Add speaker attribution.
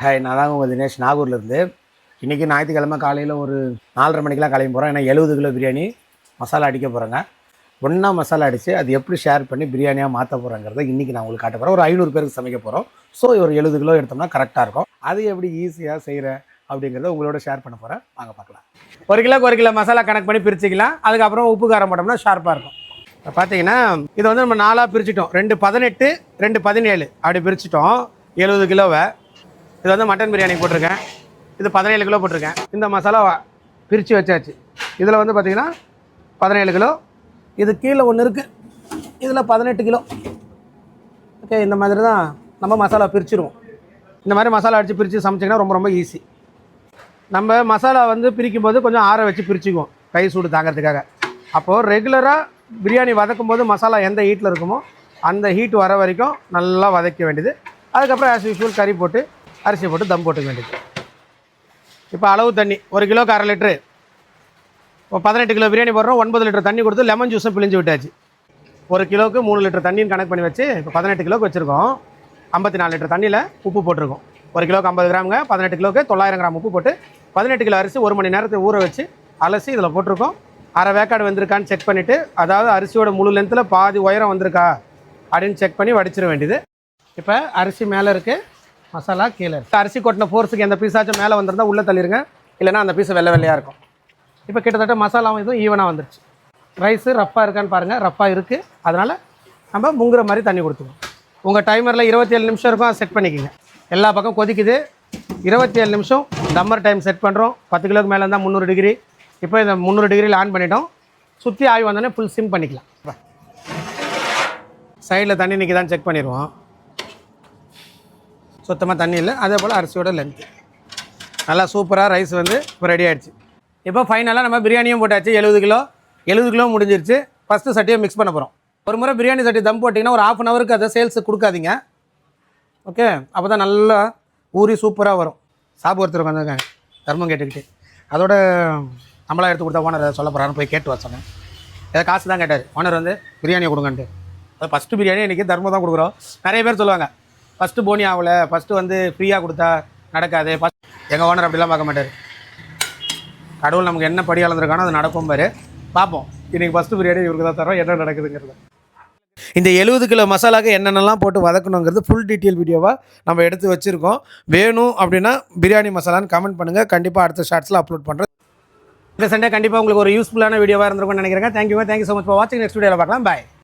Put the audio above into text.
Speaker 1: Hi நான் தாங்க உங்கள் தினேஷ். நாகூர்லேருந்து இன்றைக்கி ஞாயிற்றுக்கிழமை காலையில் ஒரு நாலரை மணிக்கெலாம் கிளம்பி போகிறோம் ஏன்னா எழுபது கிலோ பிரியாணி மசாலா அடிக்க போகிறேங்க ஒன்றா மசாலா அடித்து அது எப்படி ஷேர் பண்ணி பிரியாணியாக மாற்ற போகிறேங்கிறத இன்றைக்கி நான் உங்களுக்கு காட்ட போகிறேன் ஒரு ஐநூறு பேருக்கு சமைக்க போகிறோம் ஸோ ஒரு எழுபது கிலோ எடுத்தோம்னா கரெக்டாக இருக்கும். அது எப்படி ஈஸியாக செய்கிறேன் அப்படிங்கிறத உங்களோட ஷேர் பண்ண போகிறேன் வாங்க பார்க்கலாம். ஒரு கிலோக்கு ஒரு கிலோ மசாலா கணக்கு பண்ணி பிரிச்சுக்கலாம். அதுக்கப்புறம் உப்பு காரம் போட்டோம்னா ஷார்ப்பாக இருக்கும். இப்போ பார்த்தீங்கன்னா இதை வந்து நம்ம நாலாக பிரிச்சிட்டோம். ரெண்டு பதினெட்டு ரெண்டு பதினேழு. அப்படி பிரிச்சிட்டோம். எழுபது கிலோவை இது வந்து மட்டன் பிரியாணி போட்டிருக்கேன். இது பதினேழு கிலோ போட்டிருக்கேன். இந்த மசாலா பிரித்து வச்சாச்சு. இதில் வந்து பார்த்தீங்கன்னா பதினேழு கிலோ இது கீழே ஒன்று இருக்குது இதில் பதினெட்டு கிலோ. ஓகே இந்த மாதிரி தான் நம்ம மசாலா பிரிச்சுருவோம். இந்த மாதிரி மசாலா அடித்து பிரித்து சமைச்சிங்கன்னா ரொம்ப ரொம்ப ஈஸி நம்ம மசாலா வந்து பிரிக்கும் போது கொஞ்சம் ஆற வச்சு பிரிச்சுக்குவோம் கை சூடு தாங்கிறதுக்காக. அப்போது ரெகுலராக பிரியாணி வதக்கும் போது மசாலா எந்த ஹீட்டில் இருக்குமோ அந்த ஹீட் வர வரைக்கும் நல்லா வதக்க வேண்டியது. அதுக்கப்புறம் ஆஸ் யூஷுவல் கறி போட்டு அரிசி போட்டு தம் போட்டுக்க வேண்டியது. இப்போ அளவு தண்ணி ஒரு கிலோக்கு அரை லிட்ரு இப்போ பதினெட்டு கிலோ பிரியாணி போடுறோம் ஒன்பது லிட்டர் தண்ணி கொடுத்து லெமன் ஜூஸும் பிழிஞ்சு விட்டாச்சு. ஒரு கிலோவுக்கு மூணு லிட்டர் தண்ணின்னு கணக்கு பண்ணி வச்சு இப்போ பதினெட்டு கிலோக்கு வச்சுருக்கோம். ஐம்பத்தி நாலு லிட்டர் தண்ணியில் உப்பு போட்டிருக்கோம். ஒரு கிலோக்கு ஐம்பது கிராமுங்க பதினெட்டு கிலோக்கு தொள்ளாயிரம் கிராம் உப்பு போட்டு பதினெட்டு கிலோ அரிசி ஒரு மணி நேரத்துக்கு ஊற வச்சு அலசி இதில் போட்டிருக்கோம். அரை வேக்காடு வந்திருக்கான்னு செக் பண்ணிவிட்டு அதாவது அரிசியோட முழு லென்த்தில் பாதி உயரம் வந்திருக்கா அப்படின்னு செக் பண்ணி வடிச்சிட வேண்டியது. இப்போ அரிசி மேலே இருக்குது மசாலா கீழே இருக்குது அரிசி கொட்டின ஃபோர்ஸுக்கு எந்த பீஸாச்சும் மேலே வந்திருந்தா உள்ளே தள்ளிருங்க. இல்லைன்னா அந்த பீஸு வெள்ளை வெள்ளையாக இருக்கும். இப்போ கிட்டத்தட்ட மசாலாவும் இதுவும் ஈவனாக வந்துருச்சு. ரைஸு ரஃப்பாக இருக்கான்னு பாருங்கள் ரஃப்பாக இருக்குது அதனால் நம்ம முங்குற மாதிரி தண்ணி கொடுத்துக்கணும். உங்கள் டைமரில் இருபத்தி ஏழு நிமிஷம் இருக்கும். அதை செட் பண்ணிக்கோங்க. எல்லா பக்கம் கொதிக்குது. இருபத்தி ஏழு நிமிஷம் டம்மர் டைம் செட் பண்ணுறோம் பத்து கிலோக்கு மேலே இருந்தால் முந்நூறு டிகிரி இப்போ இந்த முந்நூறு டிகிரியில் ஆன் பண்ணிட்டோம். சுற்றி ஆய்வு வந்தோடனே ஃபுல் சிம் பண்ணிக்கலாம். சைடில் தண்ணி நிற்கிதான்னு செக் பண்ணிடுவோம். சுத்தமாக தண்ணி இல்லை. அதே போல் அரிசியோட லென்த்து நல்லா சூப்பராக ரைஸ் வந்து இப்போ ரெடி ஆகிடுச்சு இப்போ ஃபைனலாக நம்ம பிரியாணியும் போட்டாச்சு. எழுபது கிலோ. எழுபது கிலோ முடிஞ்சிருச்சு. ஃபஸ்ட்டு சட்டியை மிக்ஸ் பண்ண போகிறோம் ஒரு முறை பிரியாணி சட்டி தம் போட்டிங்கன்னா ஒரு ஆஃப் அன் ஹவருக்கு அதை சேல்ஸு கொடுக்காதீங்க. ஓகே அப்போ தான் நல்லா ஊறி சூப்பராக வரும். சாப்பிட்டு ஒருத்தர் உட்காந்துருக்காங்க தர்மம் கேட்டுக்கிட்டு. அதோட நம்மளாக எடுத்து கொடுத்தா ஓனர் சொல்ல போகிறான்னு போய் கேட்டு வர சொன்னேன். ஏதாவது காசு தான் கேட்டார். ஓனர் வந்து பிரியாணியை கொடுங்கன்ட்டு. அது ஃபஸ்ட்டு பிரியாணி இன்றைக்கி தர்மம் தான் கொடுக்குறோம். நிறைய பேர் சொல்லுவாங்க ஃபஸ்ட்டு போனி ஆகலை. ஃபஸ்ட்டு வந்து ஃப்ரீயாக கொடுத்தா நடக்காது. ஃபஸ்ட் எங்கள் ஓனர் அப்படிலாம் பார்க்க மாட்டார். கடவுள் நமக்கு என்ன படி அளந்துருக்கானோ அது நடக்கும் பாரு. பார்ப்போம். இன்றைக்கி ஃபஸ்ட்டு பிரியாணி இவருக்கு தான் தரோம். என்ன நடக்குதுங்கிறது. இந்த எழுபது கிலோ மசாலாக்கு என்னென்னலாம் போட்டு வதக்கணுங்கிறது ஃபுல் டீட்டெயில் வீடியோவாக நம்ம எடுத்து வச்சுருக்கோம். வேணும் அப்படின்னா பிரியாணி மசாலான்னு கமெண்ட் பண்ணுங்கள் கண்டிப்பாக அடுத்த ஷார்ட்ஸில் அப்லோட் பண்ணுறேன் இந்த சண்டே கண்டிப்பாக உங்களுக்கு ஒரு யூஸ்ஃபுல்லான வீடியோவாக இருந்திருக்கும்னு நினைக்கிறேன் thank you thank you so much for வாட்சிங் நெக்ஸ்ட் வீடியோவில் பார்க்கலாம். பாய்